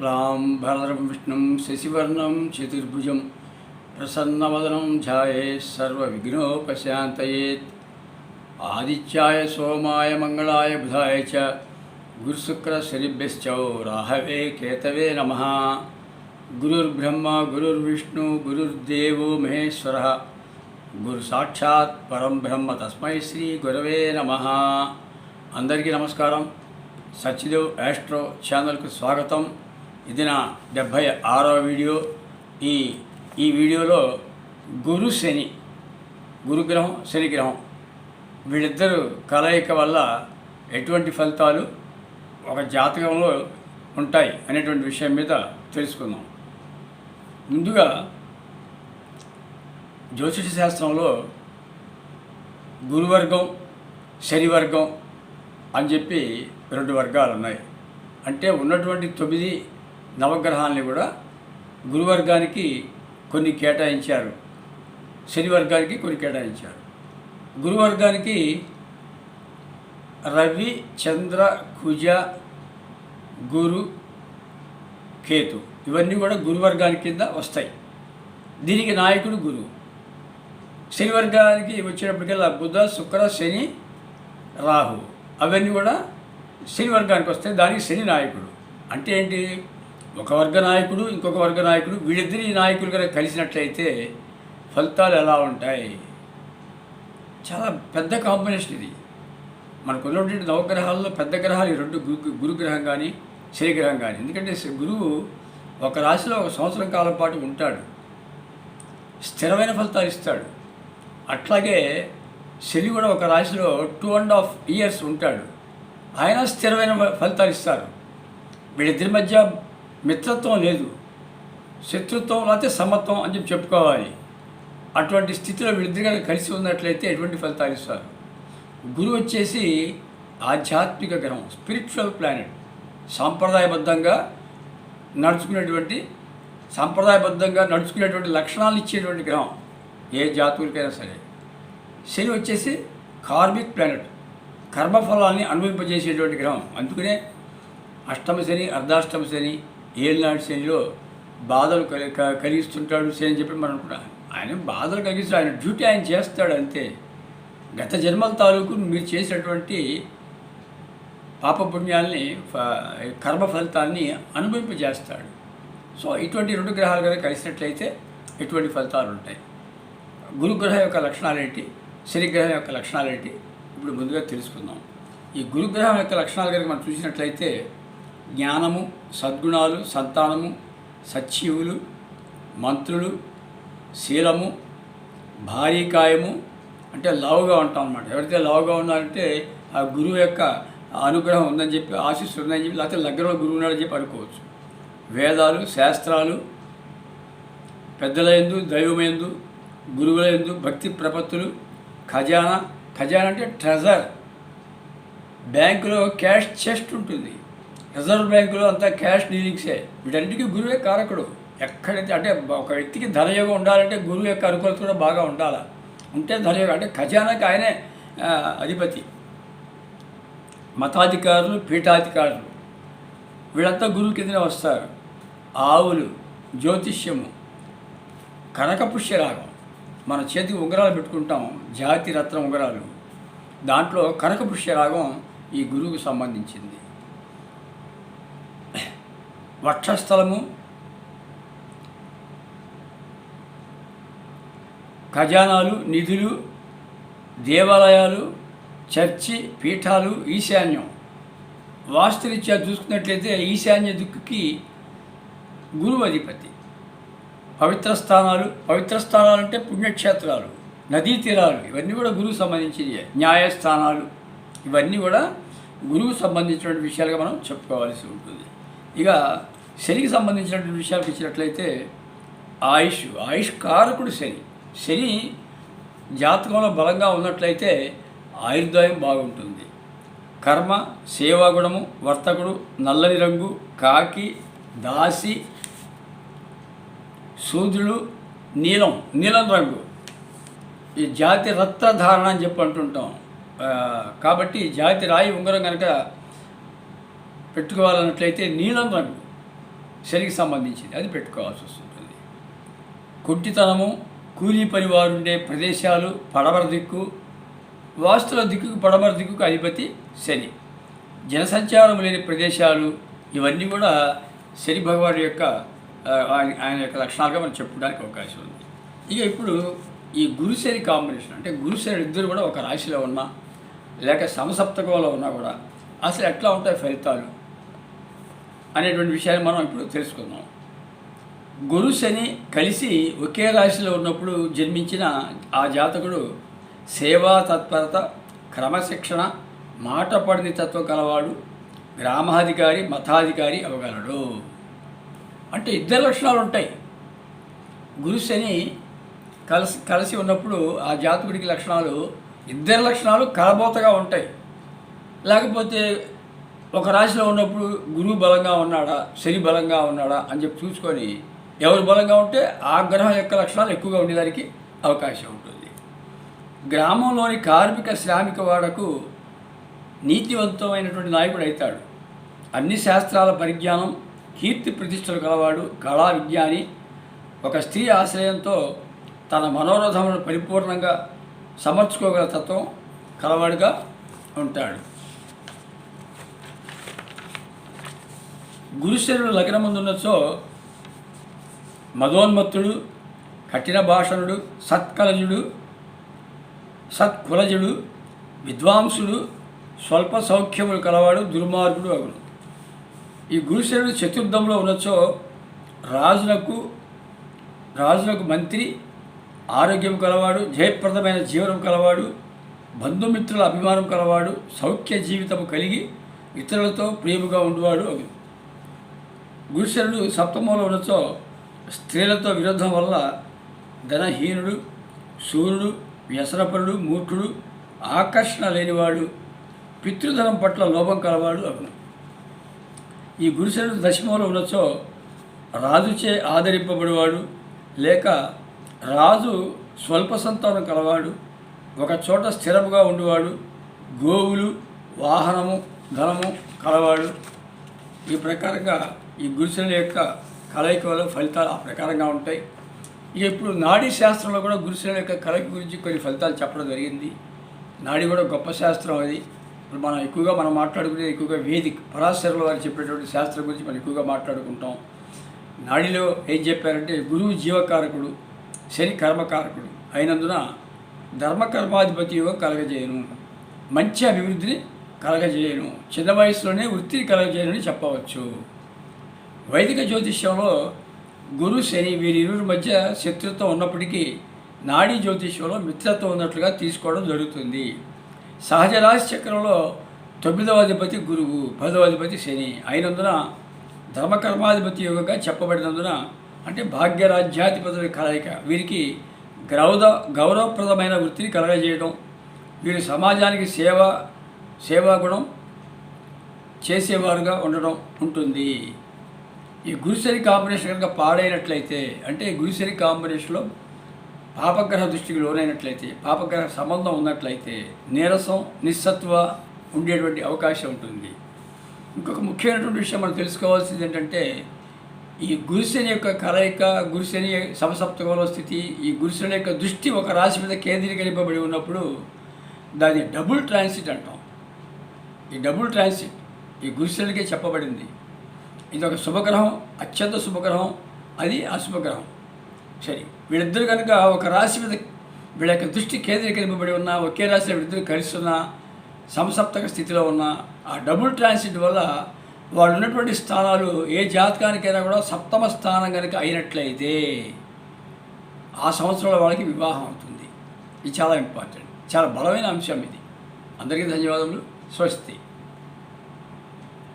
రాం భరద్రం విష్ణుం శశివర్ణం చతుర్భుజం ప్రసన్నవదనం ధ్యాయే సర్వవిఘ్నోపశాంతయేత్. ఆదిత్యాయ సోమాయ మంగళాయ బుధాయ చ గురుశుక్రశనిభ్యశ్చ రాహవే కేతవే నమ. గురుర్బ్రహ్మ గురుర్విష్ణు గురుర్దేవో మహేశ్వర. గురు సాక్షాత్ పరం బ్రహ్మ తస్మై శ్రీ గురవే నమ. అందరికీ నమస్కారం. సత్యదేవ్ యాస్ట్రో ఛానల్కు స్వాగతం. ఇది నా డెబ్భై ఆరో వీడియో. ఈ ఈ వీడియోలో గురు శని గురుగ్రహం శనిగ్రహం వీళ్ళిద్దరు కలయిక వల్ల ఎటువంటి ఫలితాలు ఒక జాతకంలో ఉంటాయి అనేటువంటి విషయం మీద తెలుసుకుందాం. ముందుగా జ్యోతిష శాస్త్రంలో గురువర్గం శనివర్గం అని చెప్పి రెండు వర్గాలు ఉన్నాయి అంటే ఉన్నటువంటి తొమ్మిది నవగ్రహాలని కూడా గురువర్గానికి కొన్ని కేటాయించారు. శని వర్గానికి కొన్ని కేటాయించారు. గురువర్గానికి రవి చంద్ర కుజ గురు కేతు ఇవన్నీ కూడా గురువర్గానికి కింద వస్తాయి. దీనికి నాయకుడు గురువు. శని వర్గానికి వచ్చేటప్పటికల్లా బుధ శుక్ర శని రాహు అవన్నీ కూడా శని వర్గానికి వస్తాయి. దానికి శని నాయకుడు. అంటే ఏంటి? ఒక వర్గ నాయకుడు ఇంకొక వర్గ నాయకుడు వీళ్ళిద్దరి నాయకులు కనుక కలిసినట్లయితే ఫలితాలు ఎలా ఉంటాయి? చాలా పెద్ద కాంబినేషన్ ఇది. మనకు ఉన్నటువంటి నవగ్రహాల్లో పెద్ద గ్రహాలు ఈ రెండు గురు గురుగ్రహం కానీ శనిగ్రహం కానీ ఎందుకంటే గురువు ఒక రాశిలో ఒక సంవత్సరం కాలం పాటు ఉంటాడు. స్థిరమైన ఫలితాలు ఇస్తాడు. అట్లాగే శని కూడా ఒక రాశిలో టూ అండ్ హాఫ్ ఇయర్స్ ఉంటాడు. ఆయన స్థిరమైన ఫలితాలు ఇస్తారు. వీళ్ళిద్దరి మధ్య మిత్రత్వం లేదు. శత్రుత్వం లేకపోతే సమత్వం అని చెప్పి చెప్పుకోవాలి. అటువంటి స్థితిలో వీళ్ళిద్దరు కలిసి ఉన్నట్లయితే ఎటువంటి ఫలితాలు ఇస్తారు? గురువు వచ్చేసి ఆధ్యాత్మిక గ్రహం స్పిరిచువల్ ప్లానెట్ సాంప్రదాయబద్ధంగా నడుచుకునేటువంటి సాంప్రదాయబద్ధంగా నడుచుకునేటువంటి లక్షణాలు ఇచ్చేటువంటి గ్రహం ఏ జాతువులకైనా సరే. శని వచ్చేసి కార్మిక్ ప్లానెట్ కర్మఫలాన్ని అనుభవింపజేసేటువంటి గ్రహం. అందుకనే అష్టమ శని అర్ధాష్టమ శని ఏనాడు శనిలో బాధలు కలి క- కలిగిస్తుంటాడు శని అని చెప్పి మనం అనుకున్నాం. ఆయన బాధలు కలిగిస్తాడు ఆయన డ్యూటీ ఆయన చేస్తాడు అంతే. గత జన్మల తాలూకు మీరు చేసినటువంటి పాపపుణ్యాల్ని ఫ- కర్మ ఫలితాన్ని అనుభవింపజేస్తాడు. సో ఇటువంటి రెండు గ్రహాలు కనుక కలిసినట్లయితే ఎటువంటి ఫలితాలు ఉంటాయి? గురుగ్రహం యొక్క లక్షణాలు ఏంటి శనిగ్రహం యొక్క లక్షణాలు ఏంటి ఇప్పుడు ముందుగా తెలుసుకుందాం. ఈ గురుగ్రహం యొక్క లక్షణాలు కనుక మనం చూసినట్లయితే జ్ఞానము సద్గుణాలు సంతానము సచ్చీవులు మంత్రులు శీలము భారీకాయము అంటే లావుగా ఉంటాం అన్నమాట. ఎవరైతే లావుగా ఉన్నారంటే ఆ గురువు యొక్క అనుగ్రహం ఉందని చెప్పి ఆశీస్సు ఉందని చెప్పి లేకపోతే లగ్నంలో గురువు ఉన్నాడని చెప్పి అనుకోవచ్చు. వేదాలు శాస్త్రాలు పెద్దల ఎందు దైవమేందు గురువుల ఎందు భక్తి ప్రపత్తులు ఖజానా. ఖజానా అంటే ట్రెజర్. బ్యాంకులో క్యాష్ చెస్ట్ ఉంటుంది. రిజర్వ్ బ్యాంకులో అంతా క్యాష్ డీలింగ్సే. వీటన్నిటికీ గురువే కారకుడు. ఎక్కడైతే అంటే ఒక వ్యక్తికి ధనయోగం ఉండాలంటే గురువు యొక్క అనుకూలత కూడా బాగా ఉండాలి? ఉంటే ధనయోగం అంటే ఖజానాకి ఆయనే అధిపతి. మతాధికారులు పీఠాధికారులు. వీళ్ళంతా గురువు కిందనే వస్తారు. ఆవులు జ్యోతిష్యము కనకపుష్యరాగం. మన చేతికి ఉంగరాలు పెట్టుకుంటాం జాతి రత్న ఉంగరాలు. దాంట్లో కనకపుష్యరాగం ఈ గురువుకు సంబంధించింది. వక్షస్థలము ఖజానాలు నిధులు దేవాలయాలు చర్చి పీఠాలు ఈశాన్యం. వాస్తురీత్యా చూసుకున్నట్లయితే ఈశాన్య దిక్కుకి గురువు అధిపతి పవిత్ర స్థానాలు పవిత్ర స్థానాలు అంటే పుణ్యక్షేత్రాలు నదీ తీరాలు ఇవన్నీ కూడా గురువు సంబంధించినవి. న్యాయస్థానాలు ఇవన్నీ కూడా గురువు సంబంధించినటువంటి విషయాలుగా మనం చెప్పుకోవాల్సి ఉంటుంది. ఇక శనికి సంబంధించినటువంటి విషయాలకు ఇచ్చినట్లయితే ఆయుష్ ఆయుష్ కారకుడు శని. శని జాతకంలో బలంగా ఉన్నట్లయితే ఆయుర్దాయం బాగుంటుంది. కర్మ సేవాగుణము వర్తకుడు నల్లని రంగు కాకి దాసి సూర్యుడు నీలం నీలం రంగు. ఈ జాతి రత్నధారణ అని చెప్పి అంటుంటాం. కాబట్టి జాతి రాయి ఉంగరం కనుక పెట్టుకోవాలన్నట్లయితే నీలం రంగు. శనికి సంబంధించింది. అది పెట్టుకోవాల్సి వస్తుంటుంది. కుంటితనము కూలీ పని వారుండే ప్రదేశాలు పడమర దిక్కు వాస్తుల దిక్కుకు పడమర దిక్కుకు అధిపతి శని. జనసంచారం లేని ప్రదేశాలు ఇవన్నీ కూడా శని భగవాన్ యొక్క ఆయన ఆయన యొక్క లక్షణాలుగా మనం చెప్పుకోవడానికి అవకాశం ఉంది. ఇక ఇప్పుడు ఈ గురుశని కాంబినేషన్ అంటే గురుశని ఇద్దరు కూడా ఒక రాశిలో ఉన్నా లేక సమసప్తకంలో ఉన్నా కూడా అసలు ఎట్లా ఉంటాయి ఫలితాలు? అనేటువంటి విషయాన్ని మనం ఇప్పుడు తెలుసుకుందాం. గురు శని కలిసి ఒకే రాశిలో ఉన్నప్పుడు జన్మించిన ఆ జాతకుడు సేవా తత్పరత క్రమశిక్షణ మాట పడిన తత్వం కలవాడు గ్రామాధికారి మతాధికారి అవగలడు అంటే ఇద్దరు లక్షణాలు ఉంటాయి. గురు శని కలిసి కలిసి ఉన్నప్పుడు ఆ జాతకుడికి లక్షణాలు ఇద్దరు లక్షణాలు కలబోతగా ఉంటాయి. లేకపోతే ఒక రాశిలో ఉన్నప్పుడు గురువు బలంగా ఉన్నాడా శని బలంగా ఉన్నాడా అని చెప్పి చూసుకొని ఎవరు బలంగా ఉంటే ఆ గ్రహం యొక్క లక్షణాలు ఎక్కువగా ఉండేదానికి అవకాశం ఉంటుంది. గ్రామంలోని కార్మిక శ్రామిక వాడకు నీతివంతమైనటువంటి నాయకుడు అవుతాడు. అన్ని శాస్త్రాల పరిజ్ఞానం కీర్తి ప్రతిష్టలు కలవాడు కళా విజ్ఞాని. ఒక స్త్రీ ఆశ్రయంతో తన మనోరథమును పరిపూర్ణంగా సమర్చుకోగల తత్వం కలవాడుగా ఉంటాడు. గురుశరుడు లగ్నం ముందున్నచో మదోన్మత్తుడు కఠిన భాషణుడు సత్కలజుడు సత్కులజుడు విద్వాంసుడు స్వల్ప సౌఖ్యములు కలవాడు దుర్మార్గుడు అగును ఈ గురుశరుడు చతుర్థంలో ఉన్నచో రాజులకు రాజులకు మంత్రి ఆరోగ్యం కలవాడు జయప్రదమైన జీవనం కలవాడు బంధుమిత్రుల అభిమానం కలవాడు సౌఖ్య జీవితము కలిగి ఇతరులతో ప్రేమగా ఉండేవాడు అగును గురుశరుడు సప్తమంలో ఉన్నచో స్త్రీలతో విరోధం వల్ల ధనహీనుడు సూర్యుడు వ్యసనపరుడు మూర్ఖుడు ఆకర్షణ లేనివాడు పితృధనం పట్ల లోపం కలవాడు అగును. ఈ గురుశరుడు దశమంలో ఉన్నచో రాజుచే ఆదరింపబడివాడు లేక రాజు స్వల్ప సంతానం కలవాడు ఒక చోట స్థిరముగా ఉండేవాడు గోవులు వాహనము ధనము కలవాడు. ఈ ప్రకారంగా ఈ గురుశనుల యొక్క కలయిక వల్ల ఫలితాలు ఆ ప్రకారంగా ఉంటాయి. ఇక ఇప్పుడు నాడీ శాస్త్రంలో కూడా గురుశనుల యొక్క కలయిక గురించి కొన్ని ఫలితాలు చెప్పడం జరిగింది. నాడి కూడా గొప్ప శాస్త్రం అది. ఇప్పుడు మనం ఎక్కువగా మనం మాట్లాడుకునేది ఎక్కువగా వేదిక్ పరాశరుల వారు చెప్పేటువంటి శాస్త్రం గురించి మనం ఎక్కువగా మాట్లాడుకుంటాం. నాడిలో ఏం చెప్పారంటే గురువు జీవకారకుడు శని కర్మకారకుడు అయినందున ధర్మకర్మాధిపతి యోగం కలగజేయను. మంచి అభివృద్ధిని కలగజేయను. చిన్న వయసులోనే వృత్తిని కలగజేయను చెప్పవచ్చు. వైదిక జ్యోతిష్యంలో గురు శని వీరిరువురి మధ్య శత్రుత్వం ఉన్నప్పటికీ నాడీ జ్యోతిష్యంలో మిత్రత్వం ఉన్నట్లుగా తీసుకోవడం జరుగుతుంది. సహజ రాశి చక్రంలో తొమ్మిదవ అధిపతి గురువు పదవ అధిపతి శని. అయినందున ధర్మకర్మాధిపతి యోగంగా చెప్పబడినందున అంటే భాగ్యరాజ్యాధిపతుల కలయిక. వీరికి గౌరవ గౌరవప్రదమైన వృత్తిని కలగజేయడం వీరు సమాజానికి సేవ సేవా గుణం చేసేవారుగా ఉండడం ఉంటుంది. ఈ గురుశని కాంబినేషన్ కనుక పాడైనట్లయితే అంటే గురుశని కాంబినేషన్లో పాపగ్రహ దృష్టికి లోనైనట్లయితే పాపగ్రహ సంబంధం ఉన్నట్లయితే నీరసం నిస్సత్వ ఉండేటువంటి అవకాశం ఉంటుంది. ఇంకొక ముఖ్యమైనటువంటి విషయం మనం తెలుసుకోవాల్సింది ఏంటంటే ఈ గురుశని యొక్క కలయిక గురుశని సమసప్తకంలో స్థితి ఈ గురుశని యొక్క దృష్టి ఒక రాశి మీద కేంద్రీకరింపబడి ఉన్నప్పుడు దాన్ని డబుల్ ట్రాన్సిట్ అంటాం. ఈ డబుల్ ట్రాన్సిట్ ఈ గురుశనికే చెప్పబడింది. ఇది ఒక శుభగ్రహం అత్యంత శుభగ్రహం అది అశుభగ్రహం. సరే వీళ్ళిద్దరు కనుక ఒక రాశి మీద వీళ్ళ యొక్క దృష్టి కేంద్రీకరింపబడి ఉన్న ఒకే రాశిలో వీళ్ళిద్దరు కలిసి ఉన్న సంసప్తక స్థితిలో ఉన్న ఆ డబుల్ ట్రాన్సిట్ వల్ల వాళ్ళు ఉన్నటువంటి స్థానాలు ఏ జాతకానికైనా కూడా సప్తమ స్థానం కనుక అయినట్లయితే ఆ సంవత్సరంలో వాళ్ళకి వివాహం అవుతుంది. ఇది చాలా ఇంపార్టెంట్. చాలా బలమైన అంశం ఇది. అందరికీ ధన్యవాదములు. స్వస్తి.